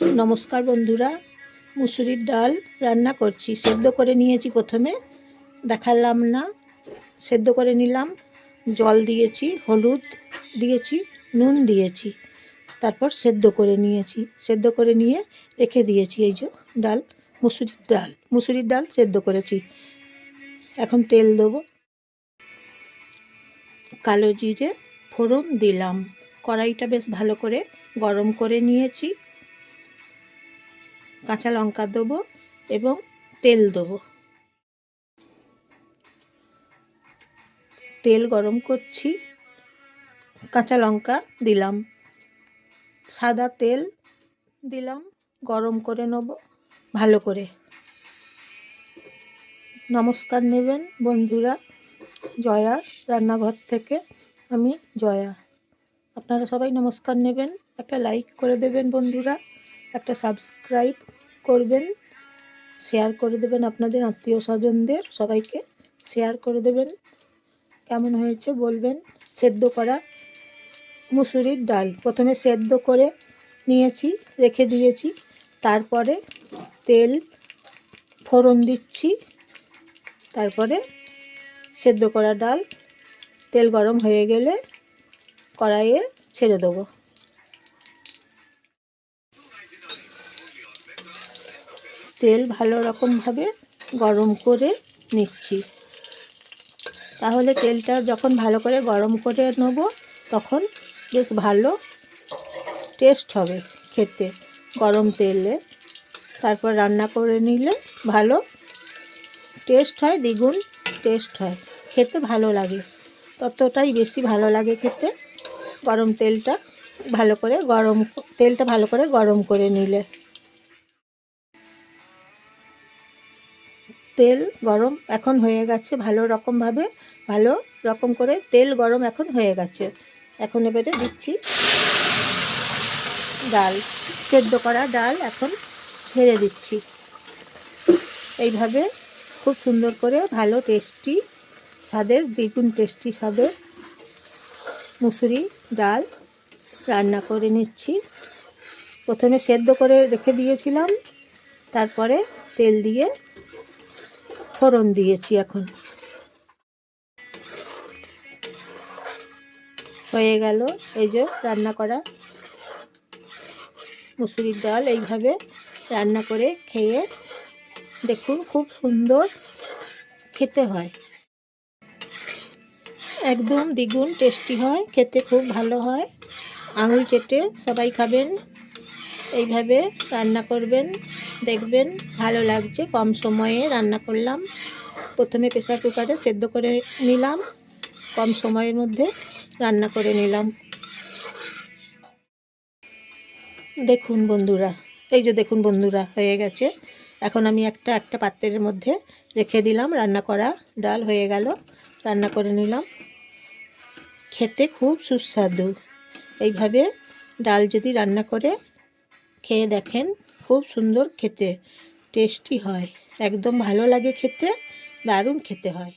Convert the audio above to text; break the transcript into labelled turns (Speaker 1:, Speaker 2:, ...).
Speaker 1: নমস্কার বন্ধুরা, মুসুরির ডাল রান্না করছি। সেদ্ধ করে নিয়েছি প্রথমে, দেখালাম না। সেদ্ধ করে নিলাম, জল দিয়েছি, হলুদ দিয়েছি, নুন দিয়েছি, তারপর সেদ্ধ করে নিয়েছি। সেদ্ধ করে নিয়ে রেখে দিয়েছি এই যে ডাল, মুসুরির ডাল। মুসুরির ডাল সেদ্ধ করেছি। এখন তেল দেবো। কালো জিরে ফোড়ন দিলাম। কড়াইটা বেশ ভালো করে গরম করে নিয়েছি। কাঁচা লঙ্কা দেবো এবং তেল দেবো। তেল গরম করছি, কাঁচা লঙ্কা দিলাম। সাদা তেল দিলাম, গরম করে নেব, ভালো করে। নমস্কার নেবেন বন্ধুরা জয়া রান্নাঘর থেকে আমি জয়া। আপনারা সবাই নমস্কার নেবেন, একটা লাইক করে দেবেন বন্ধুরা। একটা সাবস্ক্রাইব করবেন শেয়ার করে দেবেন আপনাদের আত্মীয় স্বজনদের সবাইকে শেয়ার করে দেবেন। কেমন হয়েছে বলবেন? সেদ্ধ করা মুসুরির ডাল। প্রথমে সেদ্ধ করে নিয়েছি, রেখে দিয়েছি। তারপরে তেল, ফোড়ন দিচ্ছি। তারপরে সেদ্ধ করা ডাল তেল গরম হয়ে গেলে কড়াইয়ে ছেড়ে দেবো। তেল ভালো রকমভাবে গরম করে নিচ্ছি। তাহলে তেলটা যখন ভালো করে গরম করে নেব, তখন বেশ ভালো টেস্ট হবে খেতে গরম তেলে। তারপর রান্না করে নিলে ভালো টেস্ট হয়, দ্বিগুণ টেস্ট হয়। খেতে ভালো লাগে, ততটাই বেশি ভালো লাগে খেতে। গরম তেলটা ভালো করে গরম, তেলটা ভালো করে গরম করে নিলে। তেল গরম এখন হয়ে গেছে ভালো রকমভাবে, ভালো রকম করে তেল গরম এখন হয়ে গেছে। এখন এবারে দিচ্ছি ডাল, সেদ্ধ করা ডাল এখন ছেড়ে দিচ্ছি। এইভাবে খুব সুন্দর করে ভালো টেস্টি স্বাদের দ্বিগুণ টেস্টি স্বাদের মুসুরি ডাল রান্না করে নিচ্ছি। প্রথমে সেদ্ধ করে রেখে দিয়েছিলাম, তারপরে তেল দিয়ে ফোড়ন দিয়েছি এখন। হয়ে গেল এই যে রান্না করা মুসুরির ডাল। এইভাবে রান্না করে খেয়ে দেখুন খুব সুন্দর খেতে হয়। একদম দ্বিগুণ টেস্টি হয়, খেতে খুব ভালো হয়। আঙুল চেটে সবাই খাবেন। এইভাবে রান্না করবেন, দেখবেন ভালো লাগছে, কম সময়ে রান্না করলাম। প্রথমে প্রেসার কুকারে সেদ্ধ করে নিলাম, কম সময়ের মধ্যে রান্না করে নিলাম। দেখুন বন্ধুরা, এই যে দেখুন বন্ধুরা, হয়ে গেছে। এখন আমি একটা একটা পাত্রের মধ্যে রেখে দিলাম, রান্না করা ডাল হয়ে গেল, রান্না করে নিলাম। খেতে খুব সুস্বাদু। এইভাবে ডাল যদি রান্না করে খেয়ে দেখেন খুব সুন্দর খেতে টেস্টি হয়। একদম ভালো লাগে খেতে দারুণ খেতে হয়।